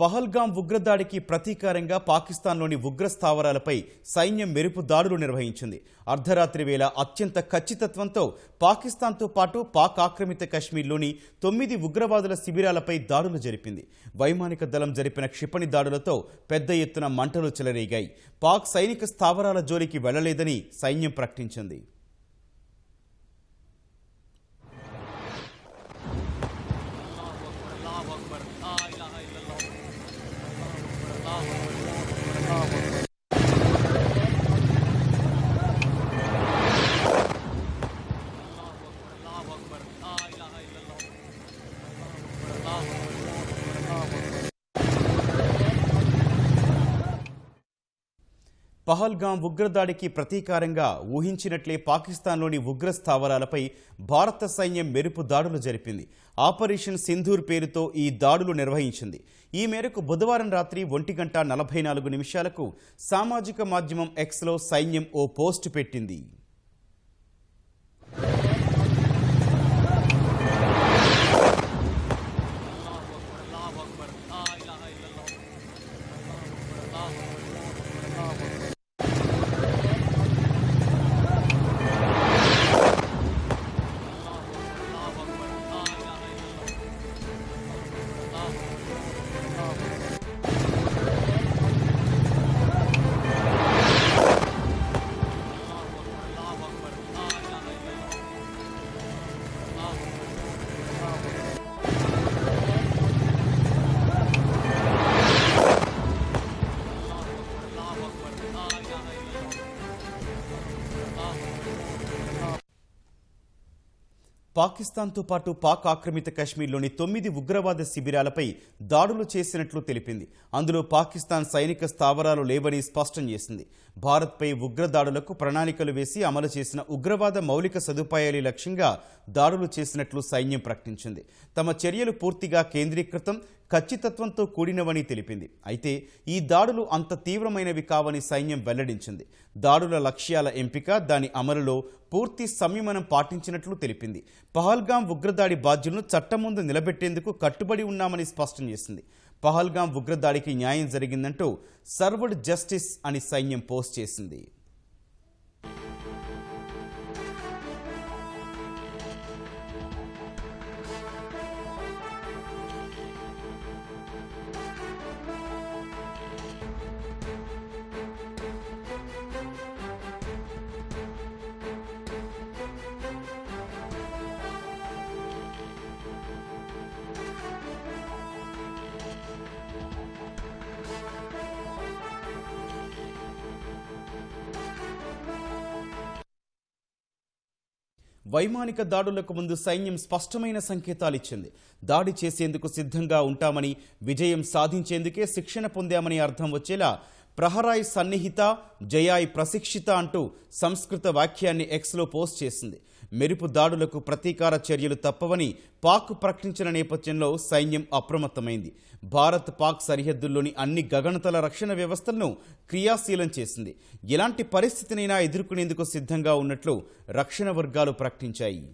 పహల్గాం ఉగ్రదాడికి ప్రతీకారంగా పాకిస్తాన్లోని ఉగ్ర స్థావరాలపై సైన్యం మెరుపు దాడులు నిర్వహించింది. అర్ధరాత్రి వేళ అత్యంత ఖచ్చితత్వంతో పాకిస్తాన్తో పాటు పాక్ ఆక్రమిత కశ్మీర్లోని తొమ్మిది ఉగ్రవాదుల శిబిరాలపై దాడులు జరిపింది. వైమానిక దళం జరిపిన క్షిపణి దాడులతో పెద్ద ఎత్తున మంటలు చెలరేగాయి. పాక్ సైనిక స్థావరాల జోలికి వెళ్ళలేదని సైన్యం ప్రకటించింది. పహల్గాం ఉగ్రదాడికి ప్రతీకారంగా ఊహించినట్లే పాకిస్తాన్లోని ఉగ్ర స్థావరాలపై భారత సైన్యం మెరుపు దాడులు జరిపింది. ఆపరేషన్ సింధూర్ పేరుతో ఈ దాడులు నిర్వహించింది. ఈ మేరకు బుధవారం రాత్రి ఒంటి గంట నలభై నాలుగు నిమిషాలకు సామాజిక మాధ్యమం ఎక్స్లో సైన్యం ఓ పోస్టు పెట్టింది. పాకిస్తాన్తో పాటు పాక్ ఆక్రమిత కశ్మీర్లోని తొమ్మిది ఉగ్రవాద శిబిరాలపై దాడులు చేసినట్లు తెలిపింది. అందులో పాకిస్తాన్ సైనిక స్థావరాలు లేవని స్పష్టం చేసింది. భారత్పై ఉగ్రదాడులకు ప్రణాళికలు వేసి అమలు చేసిన ఉగ్రవాద మౌలిక సదుపాయాలు లక్ష్యంగా దాడులు చేసినట్లు సైన్యం ప్రకటించింది. తమ చర్యలు పూర్తిగా కేంద్రీకృతం ఖచ్చితత్వంతో కూడినవని తెలిపింది. అయితే ఈ దాడులు అంత తీవ్రమైనవి కావని సైన్యం వెల్లడించింది. దాడుల లక్ష్యాల ఎంపిక దాని అమలులో పూర్తి సంయమనం పాటించినట్లు తెలిపింది. పహల్గాం ఉగ్రదాడి బాధ్యులను చట్టం ముందు నిలబెట్టేందుకు కట్టుబడి ఉన్నామని స్పష్టం చేసింది. పహల్గాం ఉగ్రదాడికి న్యాయం జరిగిందంటూ సర్వ్డ్ జస్టిస్ అని సైన్యం పోస్ట్ చేసింది. వైమానిక దాడులకు ముందు సైన్యం స్పష్టమైన సంకేతాలిచ్చింది దాడి చేసేందుకు సిద్ధంగా ఉంటామని విజయం సాధించేందుకే శిక్షణ పొందామని అర్థం వచ్చేలా ప్రహరాయ్ సన్నిహిత జయాయ్ ప్రశిక్షిత అంటూ సంస్కృత వాక్యాన్ని ఎక్స్లో పోస్ట్ చేసింది. మెరుపు దాడులకు ప్రతీకార చర్యలు తప్పవని పాక్ ప్రకటించిన నేపథ్యంలో సైన్యం అప్రమత్తమైంది. భారత్ పాక్ సరిహద్దుల్లోని అన్ని గగనతల రక్షణ వ్యవస్థలను క్రియాశీలం చేసింది. ఎలాంటి పరిస్థితినైనా ఎదుర్కొనేందుకు సిద్ధంగా ఉన్నట్లు రక్షణ వర్గాలు ప్రకటించాయి.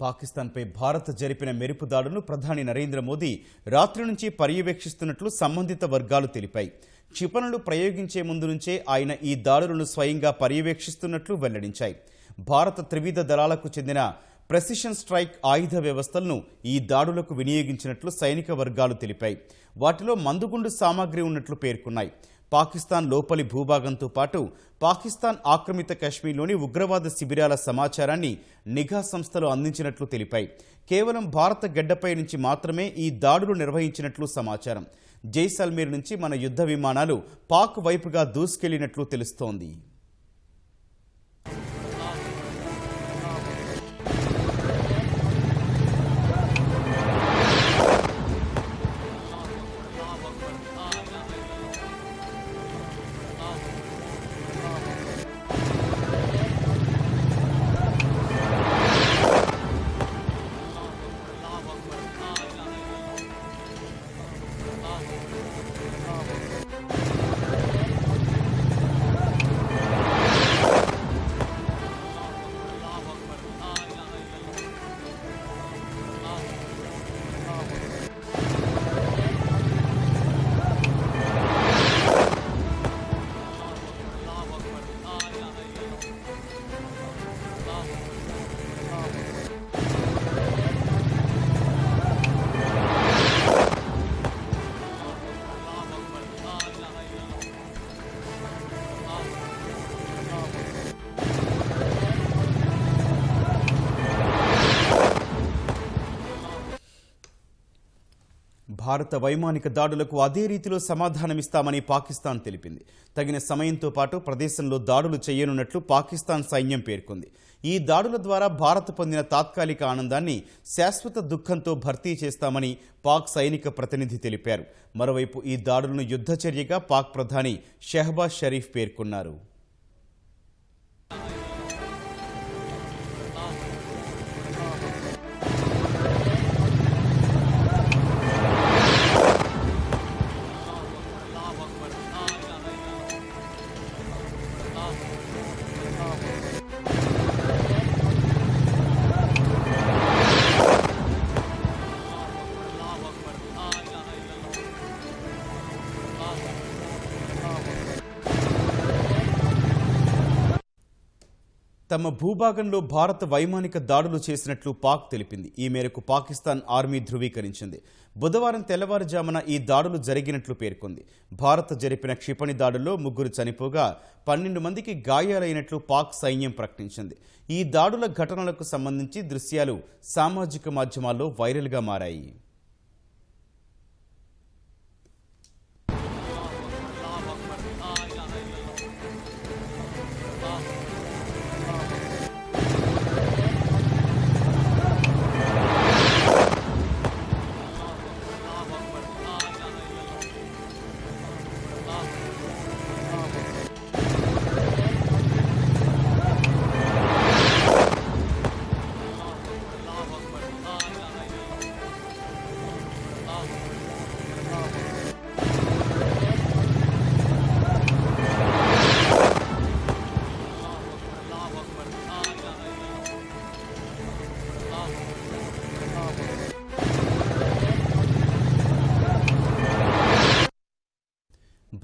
పాకిస్తాన్పై భారత్ జరిపిన మెరుపు దాడులను ప్రధాని నరేంద్ర మోదీ రాత్రి నుంచి పర్యవేక్షిస్తున్నట్లు సంబంధిత వర్గాలు తెలిపాయి. క్షిపణులు ప్రయోగించే ముందు నుంచే ఆయన ఈ దాడులను స్వయంగా పర్యవేక్షిస్తున్నట్లు వెల్లడించాయి. భారత త్రివిధ దళాలకు చెందిన ప్రెసిషన్ స్ట్రైక్ ఆయుధ వ్యవస్థలను ఈ దాడులకు వినియోగించినట్లు సైనిక వర్గాలు తెలిపాయి. వాటిలో మందుగుండు సామాగ్రి ఉన్నట్లు పేర్కొన్నాయి. పాకిస్తాన్ లోపలి భూభాగంతో పాటు పాకిస్తాన్ ఆక్రమిత కశ్మీర్లోని ఉగ్రవాద శిబిరాల సమాచారాన్ని నిఘా సంస్థలు అందించినట్లు తెలిపాయి. కేవలం భారత గడ్డపై నుంచి మాత్రమే ఈ దాడులు నిర్వహించినట్లు సమాచారం. జైసల్మేర్ నుంచి మన యుద్ధ విమానాలు పాక్ వైపుగా దూసుకెళ్ళినట్లు తెలుస్తోంది. భారత వైమానిక దాడులకు అదే రీతిలో సమాధానమిస్తామని పాకిస్తాన్ తెలిపింది. తగిన సమయంతో పాటు ప్రదేశంలో దాడులు చేయనున్నట్లు పాకిస్తాన్ సైన్యం పేర్కొంది. ఈ దాడుల ద్వారా భారత్ పొందిన తాత్కాలిక ఆనందాన్ని శాశ్వత దుఃఖంతో భర్తీ చేస్తామని పాక్ సైనిక ప్రతినిధి తెలిపారు. మరోవైపు ఈ దాడులను యుద్ధచర్యగా పాక్ ప్రధాని షెహబాజ్ షరీఫ్ పేర్కొన్నారు. తమ భూభాగంలో భారత వైమానిక దాడులు చేసినట్లు పాక్ తెలిపింది. ఈ మేరకు పాకిస్తాన్ ఆర్మీ ధృవీకరించింది. బుధవారం తెల్లవారుజామున ఈ దాడులు జరిగినట్లు పేర్కొంది. భారత్ జరిపిన క్షిపణి దాడుల్లో ముగ్గురు చనిపోగా పన్నెండు మందికి గాయాలైనట్లు పాక్ సైన్యం ప్రకటించింది. ఈ దాడుల ఘటనలకు సంబంధించి దృశ్యాలు సామాజిక మాధ్యమాల్లో వైరల్గా మారాయి.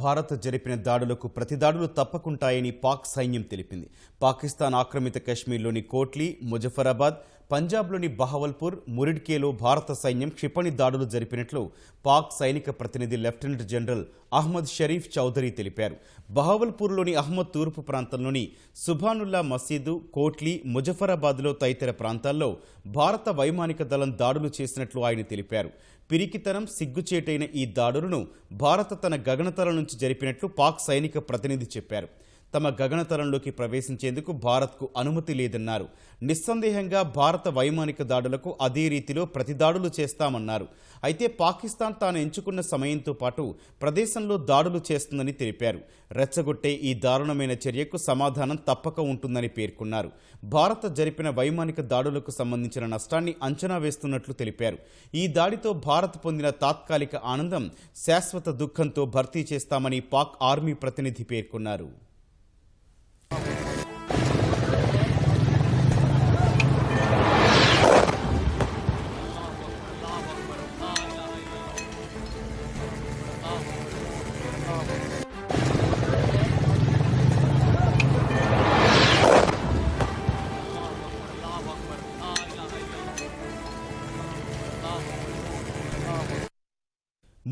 భారత్ జరిపిన దాడులకు ప్రతిదాడులు తప్పకుంటాయని పాక్ సైన్యం తెలిపింది. పాకిస్తాన్ ఆక్రమిత కశ్మీర్లోని కోట్లీ ముజఫరాబాద్ పంజాబ్లోని బహవల్పూర్ మురిడ్కేలో భారత సైన్యం క్షిపణి దాడులు జరిపినట్లు పాక్ సైనిక ప్రతినిధి లెఫ్టినెంట్ జనరల్ అహ్మద్ షరీఫ్ చౌదరి తెలిపారు. బహవల్పూర్లోని అహ్మద్ తూర్పు ప్రాంతంలోని సుభానుల్లా మసీదు కోట్లీ ముజఫరాబాద్లో తదితర ప్రాంతాల్లో భారత వైమానిక దళం దాడులు చేసినట్లు ఆయన తెలిపారు. పిరికితనం సిగ్గుచేటైన ఈ దాడులను భారత తన గగనతల నుంచి జరిపినట్లు పాక్ సైనిక ప్రతినిధి చెప్పారు. తమ గగనతలంలోకి ప్రవేశించేందుకు భారత్కు అనుమతి లేదన్నారు. నిస్సందేహంగా భారత వైమానిక దాడులకు అదే రీతిలో ప్రతిదాడులు చేస్తామన్నారు. అయితే పాకిస్తాన్ తాను ఎంచుకున్న సమయంతో పాటు ప్రదేశంలో దాడులు చేస్తుందని తెలిపారు. రెచ్చగొట్టే ఈ దారుణమైన చర్యకు సమాధానం తప్పక ఉంటుందని పేర్కొన్నారు. భారత జరిపిన వైమానిక దాడులకు సంబంధించిన నష్టాన్ని అంచనా వేస్తున్నట్లు తెలిపారు. ఈ దాడితో భారత్ పొందిన తాత్కాలిక ఆనందం శాశ్వత దుఃఖంతో భర్తీ చేస్తామని పాక్ ఆర్మీ ప్రతినిధి పేర్కొన్నారు. Okay.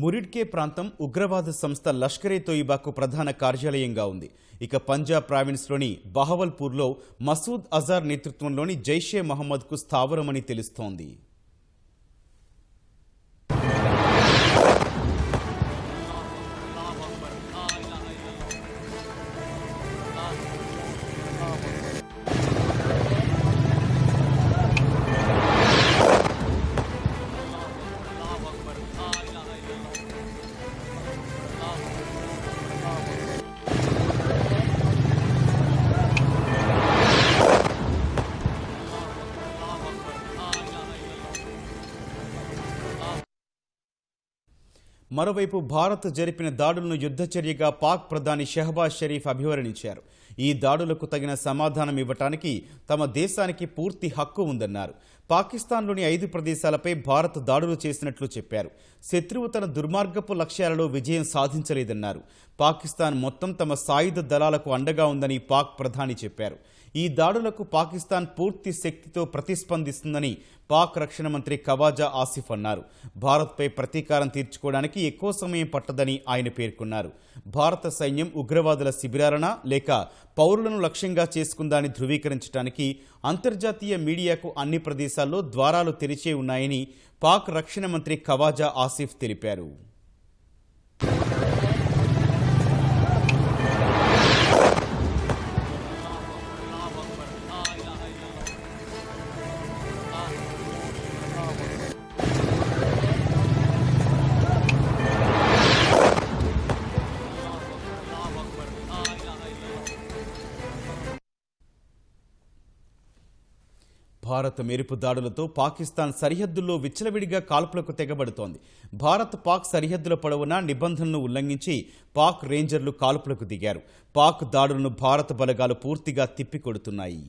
మురిడ్కే ప్రాంతం ఉగ్రవాద సంస్థ లష్కరే తోయిబాకు ప్రధాన కార్యాలయంగా ఉంది. ఇక పంజాబ్ ప్రావిన్స్లోని బహవల్పూర్లో మసూద్ అజార్ నేతృత్వంలోని జైషే మహమ్మద్కు స్థావరమని తెలుస్తోంది. మరోవైపు భారత్ జరిపిన దాడులను యుద్ధచర్యగా పాక్ ప్రధాని షెహబాజ్ షరీఫ్ అభివర్ణించారు. ఈ దాడులకు తగిన సమాధానం ఇవ్వటానికి తమ దేశానికి పూర్తి హక్కు ఉందన్నారు. పాకిస్తాన్లోని ఐదు ప్రదేశాలపై భారత్ దాడులు చేసినట్లు చెప్పారు. శత్రువు తన దుర్మార్గపు లక్ష్యాలలో విజయం సాధించలేదన్నారు. పాకిస్తాన్ మొత్తం తమ సాయుధ దళాలకు అండగా ఉందని పాక్ ప్రధాని చెప్పారు. ఈ దాడులకు పాకిస్తాన్ పూర్తి శక్తితో ప్రతిస్పందిస్తుందని పాక్ రక్షణ మంత్రి కవాజా ఆసిఫ్ అన్నారు. భారత్పై ప్రతీకారం తీర్చుకోవడానికి ఎక్కువ సమయం పట్టదని ఆయన పేర్కొన్నారు. భారత సైన్యం ఉగ్రవాదుల శిబిరాలన లేక పౌరులను లక్ష్యంగా చేసుకుందాన్ని ధృవీకరించడానికి అంతర్జాతీయ మీడియాకు అన్ని ప్రదేశాల్లో ద్వారాలు తెరిచే ఉన్నాయని పాక్ రక్షణ మంత్రి కవాజా ఆసిఫ్ తెలిపారు. భారత్ మెరుపు దాడులతో పాకిస్తాన్ సరిహద్దుల్లో విచ్చలవిడిగా కాల్పులకు తెగబడుతోంది. భారత్ పాక్ సరిహద్దుల పొడవునా నిబంధనలను ఉల్లంఘించి పాక్ రేంజర్లు కాల్పులకు దిగారు. పాక్ దాడులను భారత బలగాలు పూర్తిగా తిప్పికొడుతున్నాయి.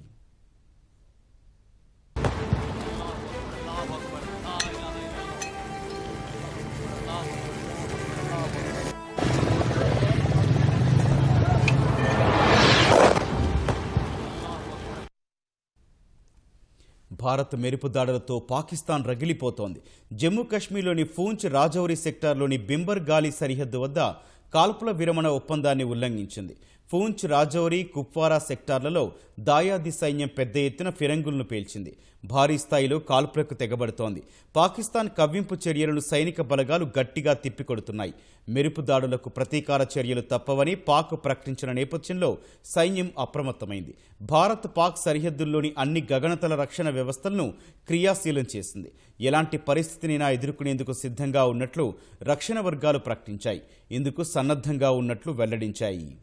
భారత్ మెరుపు దాడులతో పాకిస్తాన్ రగిలిపోతోంది. జమ్మూ కాశ్మీర్లోని పూంచ్ రాజౌరి సెక్టార్లోని బింబర్ గాలి సరిహద్దు వద్ద కాల్పుల విరమణ ఒప్పందాన్ని ఉల్లంఘించింది. పూంచ్ రాజౌరి కుప్వారా సెక్టార్లలో దాయాది సైన్యం పెద్ద ఎత్తున ఫిరంగులను పేల్చింది. భారీ స్థాయిలో కాల్పులకు తెగబడుతోంది. పాకిస్తాన్ కవ్వింపు చర్యలను సైనిక బలగాలు గట్టిగా తిప్పికొడుతున్నాయి. మెరుపు దాడులకు ప్రతీకార చర్యలు తప్పవని పాక్ ప్రకటించిన నేపథ్యంలో సైన్యం అప్రమత్తమైంది. భారత్ పాక్ సరిహద్దుల్లోని అన్ని గగనతల రక్షణ వ్యవస్థలను క్రియాశీలం చేసింది. ఎలాంటి పరిస్థితినైనా ఎదుర్కొనేందుకు సిద్ధంగా ఉన్నట్లు రక్షణ వర్గాలు ప్రకటించాయి. ఇందుకు సన్నద్ధంగా ఉన్నట్లు వెల్లడించాయి.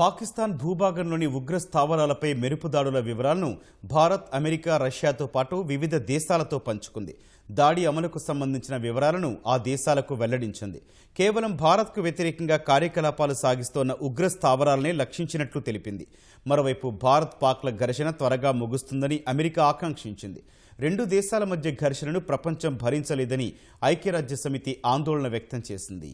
పాకిస్తాన్ భూభాగంలోని ఉగ్ర స్థావరాలపై మెరుపు దాడుల వివరాలను భారత్ అమెరికా రష్యాతో పాటు వివిధ దేశాలతో పంచుకుంది. దాడి అమలుకు సంబంధించిన వివరాలను ఆ దేశాలకు వెల్లడించింది. కేవలం భారత్కు వ్యతిరేకంగా కార్యకలాపాలు సాగిస్తోన్న ఉగ్ర స్థావరాలనే లక్షించినట్లు తెలిపింది. మరోవైపు భారత్ పాక్ల ఘర్షణ త్వరగా ముగుస్తుందని అమెరికా ఆకాంక్షించింది. రెండు దేశాల మధ్య ఘర్షణను ప్రపంచం భరించలేదని ఐక్యరాజ్య సమితి ఆందోళన వ్యక్తం చేసింది.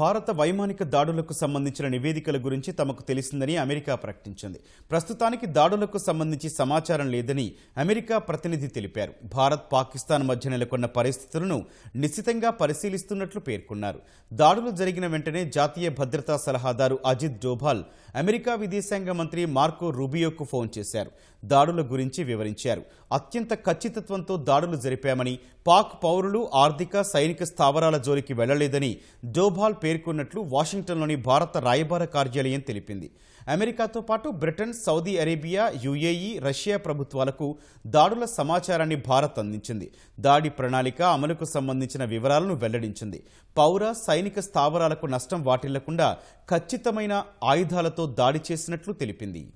భారత వైమానిక దాడులకు సంబంధించిన నివేదికల గురించి తమకు తెలిసిందని అమెరికా ప్రకటించింది. ప్రస్తుతానికి దాడులకు సంబంధించి సమాచారం లేదని అమెరికా ప్రతినిధి తెలిపారు. భారత్ పాకిస్తాన్ మధ్య నెలకొన్న పరిస్థితులను నిశ్చితంగా పరిశీలిస్తున్నట్లు పేర్కొన్నారు. దాడులు జరిగిన వెంటనే జాతీయ భద్రతా సలహాదారు అజిత్ డోభాల్ అమెరికా విదేశాంగ మంత్రి మార్కో రూబియోకు ఫోన్ చేశారు. దాడుల గురించి వివరించారు. అత్యంత ఖచ్చితత్వంతో దాడులు జరిపామని పాక్ పౌరులు ఆర్థిక సైనిక స్థావరాల జోలికి వెళ్ళలేదని డోభాల్ పేర్కొన్నట్లు వాషింగ్టన్లోని భారత రాయబార కార్యాలయం తెలిపింది. అమెరికాతో పాటు Britain Saudi Arabia UAE Russia ప్రభుత్వాలకు దాడుల సమాచారాన్ని భారత్ అందించింది. దాడి ప్రణాళిక అమలుకు సంబంధించిన వివరాలను వెల్లడించింది. పౌర సైనిక స్థావరాలకు నష్టం వాటిల్లకుండా ఖచ్చితమైన ఆయుధాలతో దాడి చేసినట్లు తెలిపింది.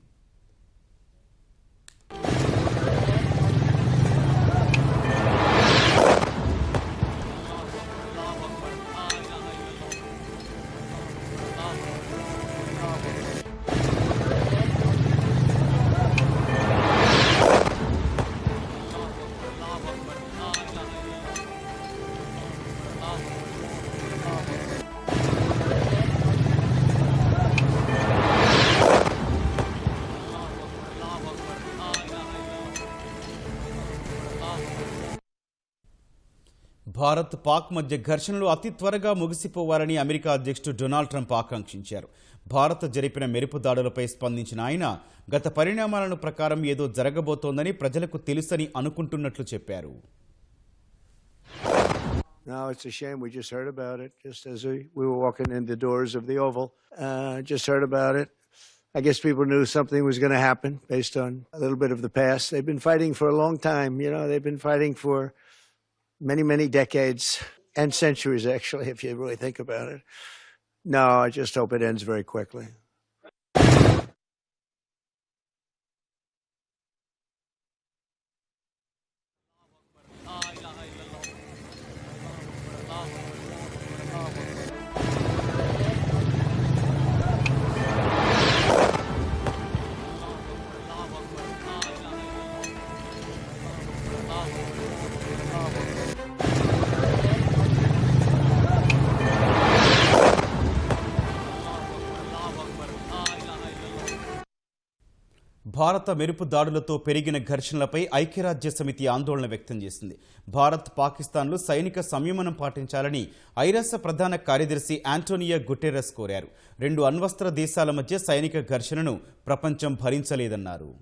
భారత్ పాక్ మధ్య ఘర్షణలు అతి త్వరగా ముగిసిపోవాలని అమెరికా అధ్యక్షుడు డొనాల్డ్ ట్రంప్ ఆకాంక్షించారు భారత్ జరిపిన మెరుపు దాడులపై స్పందించిన ఆయన గత పరిణామాలను ప్రకారం ఏదో జరగబోతోందని ప్రజలకు తెలుసని అనుకుంటున్నట్లు చెప్పారు Now it's a shame. We just heard about it just as we, we were walking in the doors of the Oval. Uh, just heard about it. I guess people knew something was going to happen based on a little bit of the past. They've been fighting for a long time. You know, they've been fighting for many, many decades and centuries, actually, if you really think about it. No, I just hope it ends very quickly. భారత మెరుపు దాడులతో పెరిగిన ఘర్షణలపై ఐక్యరాజ్య సమితి ఆందోళన వ్యక్తం చేసింది. భారత్ పాకిస్తాన్లు సైనిక సంయమనం పాటించాలని ఐరాస ప్రధాన కార్యదర్శి ఆంటోనియా గుటెరస్ కోరారు. రెండు అణ్వస్త్ర దేశాల మధ్య సైనిక ఘర్షణను ప్రపంచం భరించలేదన్నారు.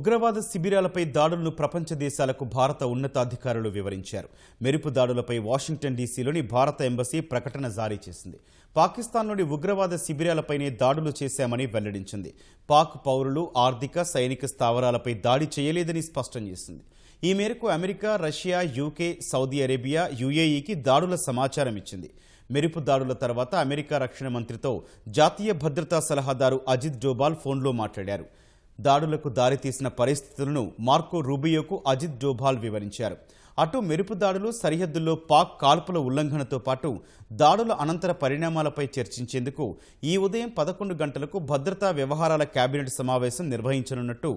ఉగ్రవాద శిబిరాలపై దాడులను ప్రపంచ దేశాలకు భారత ఉన్నతాధికారులు వివరించారు. మెరుపు దాడులపై వాషింగ్టన్ డీసీలోని భారత ఎంబసీ ప్రకటన జారీ చేసింది. పాకిస్తాన్లోని ఉగ్రవాద శిబిరాలపైనే దాడులు చేశామని వెల్లడించింది. పాక్ పౌరులు ఆర్థిక సైనిక స్థావరాలపై దాడి చేయలేదని స్పష్టం చేసింది. ఈ మేరకు America Russia UK Saudi Arabia యుఏఈకి దాడుల సమాచారం ఇచ్చింది. మెరుపు దాడుల తర్వాత అమెరికా రక్షణ మంత్రితో జాతీయ భద్రతా సలహాదారు అజిత్ డోబాల్ ఫోన్లో మాట్లాడారు. దాడులకు దారితీసిన పరిస్థితులను మార్కో రూబియోకు అజిత్ డోభాల్ వివరించారు. అటు మెరుపు దాడులు సరిహద్దుల్లో పాక్ కాల్పుల ఉల్లంఘనతో పాటు దాడుల అనంతర పరిణామాలపై చర్చించేందుకు ఈ ఉదయం పదకొండు గంటలకు భద్రతా వ్యవహారాల కేబినెట్ సమావేశం నిర్వహించనున్నట్టు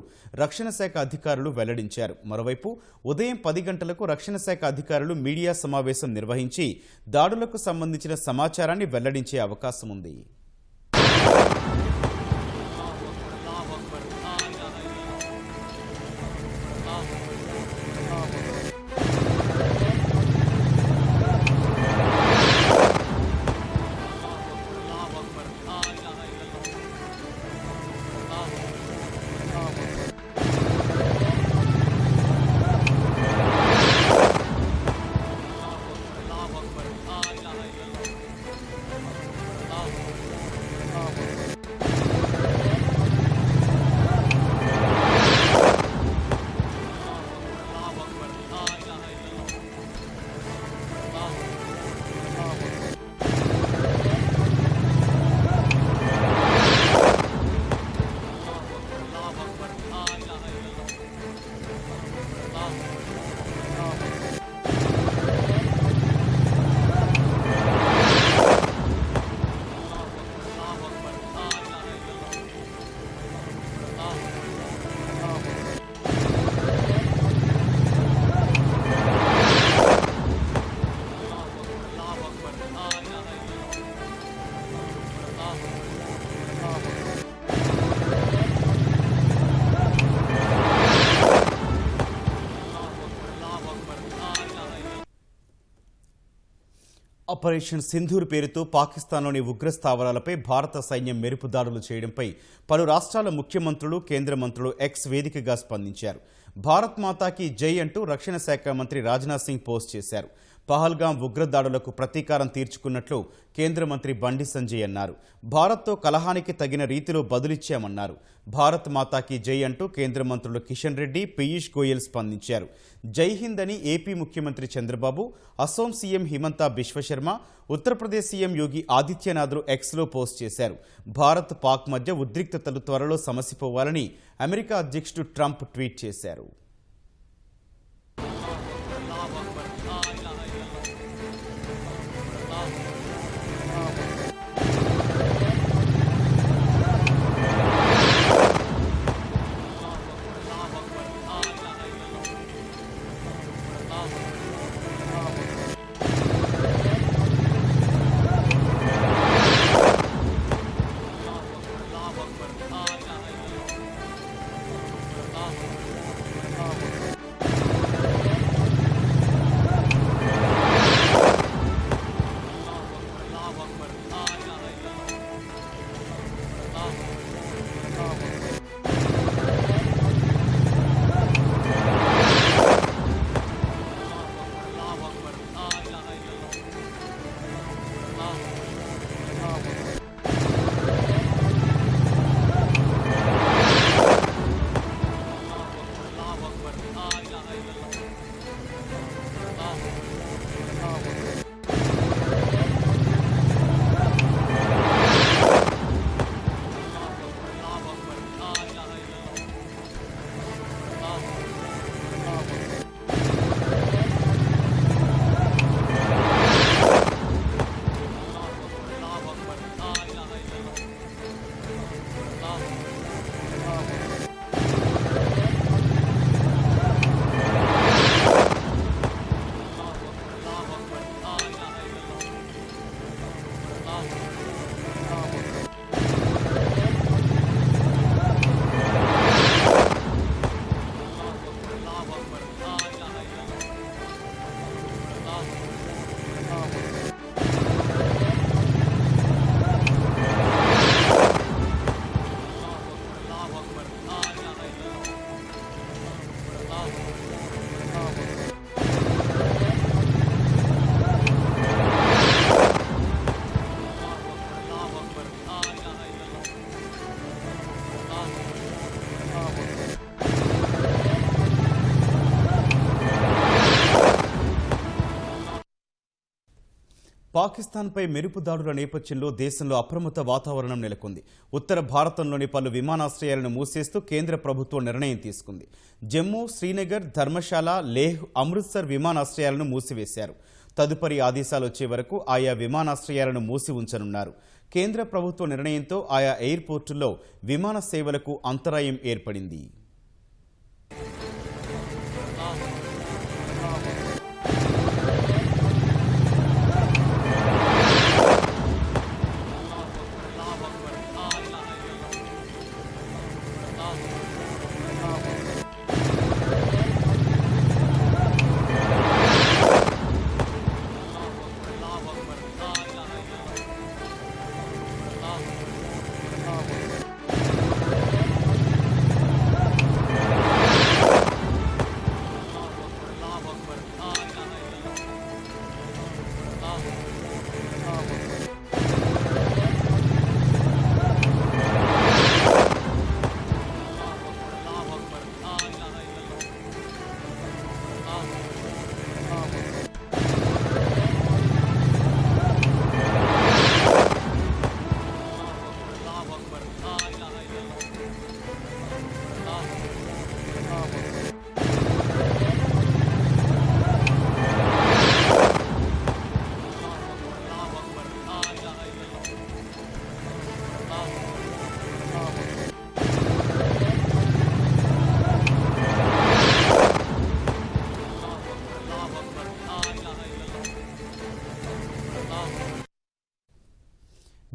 రక్షణ శాఖ అధికారులు వెల్లడించారు. మరోవైపు ఉదయం పది గంటలకు రక్షణ శాఖ అధికారులు మీడియా సమావేశం నిర్వహించి దాడులకు సంబంధించిన సమాచారాన్ని వెల్లడించే అవకాశం ఉంది. ఆపరేషన్ సింధూర్ పేరుతో పాకిస్తాన్లోని ఉగ్ర స్థావరాలపై భారత సైన్యం మెరుపు దాడులు చేయడంపై పలు రాష్ట్రాల ముఖ్యమంత్రులు కేంద్ర మంత్రులు ఎక్స్ వేదికగా స్పందించారు. భారత్ మాతాకి జై అంటూ రక్షణ శాఖ మంత్రి రాజ్నాథ్ సింగ్ పోస్ట్ చేశారు. పహల్గాం ఉగ్రదాడులకు ప్రతీకారం తీర్చుకున్నట్లు కేంద్ర మంత్రి బండి సంజయ్ అన్నారు. భారత్తో కలహానికి తగిన రీతిలో బదులిచ్చామన్నారు. భారత్ మాతాకి జై అంటూ కేంద్ర మంత్రులు కిషన్ రెడ్డి పీయూష్ గోయల్ స్పందించారు. జై హింద్ అని ఏపీ ముఖ్యమంత్రి చంద్రబాబు అసోం సీఎం హిమంతా బిశ్వశర్మ ఉత్తరప్రదేశ్ సీఎం యోగి ఆదిత్యనాథ్లు ఎక్స్లో పోస్ట్ చేశారు. భారత్ పాక్ మధ్య ఉద్రిక్తతలు త్వరలో సమసిపోవాలని అమెరికా అధ్యక్షుడు ట్రంప్ ట్వీట్ చేశారు. పాకిస్తాన్పై మెరుపు దాడుల నేపథ్యంలో దేశంలో అప్రమత్త వాతావరణం నెలకొంది. ఉత్తర భారతంలోని పలు విమానాశ్రయాలను మూసేస్తూ కేంద్ర ప్రభుత్వం నిర్ణయం తీసుకుంది. జమ్మూ శ్రీనగర్ ధర్మశాల లేహ్ అమృత్సర్ విమానాశ్రయాలను మూసివేశారు. తదుపరి ఆదేశాలు వచ్చే వరకు ఆయా విమానాశ్రయాలను మూసి ఉంచనున్నారు. కేంద్ర ప్రభుత్వ నిర్ణయంతో ఆయా ఎయిర్పోర్టుల్లో విమాన సేవలకు అంతరాయం ఏర్పడింది.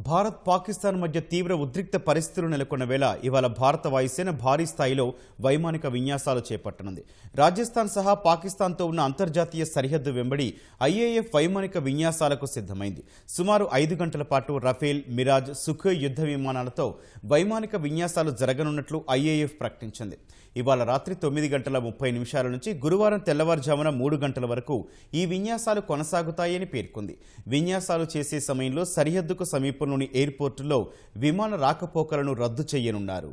భారత్ పాకిస్తాన్ మధ్య తీవ్ర ఉద్రిక్త పరిస్థితులు నెలకొన్న వేళ ఇవాళ భారత వాయుసేన భారీ స్థాయిలో వైమానిక విన్యాసాలు చేపట్టనుంది. రాజస్థాన్ సహా పాకిస్తాన్తో ఉన్న అంతర్జాతీయ సరిహద్దు వెంబడి ఐఏఎఫ్ వైమానిక విన్యాసాలకు సిద్ధమైంది. సుమారు ఐదు గంటల పాటు రఫేల్ మిరాజ్ సుఖోయ్ యుద్ధ విమానాలతో వైమానిక విన్యాసాలు జరగనున్నట్లు ఐఏఎఫ్ ప్రకటించింది. ఇవాళ రాత్రి తొమ్మిది గంటల ముప్పై నిమిషాల నుంచి గురువారం తెల్లవారుజామున మూడు గంటల వరకు ఈ విన్యాసాలు కొనసాగుతాయని పేర్కొంది. విన్యాసాలు చేసే సమయంలో సరిహద్దుకు సమీపంలోని ఎయిర్పోర్టులో విమాన రాకపోకలను రద్దు చేయనున్నారు.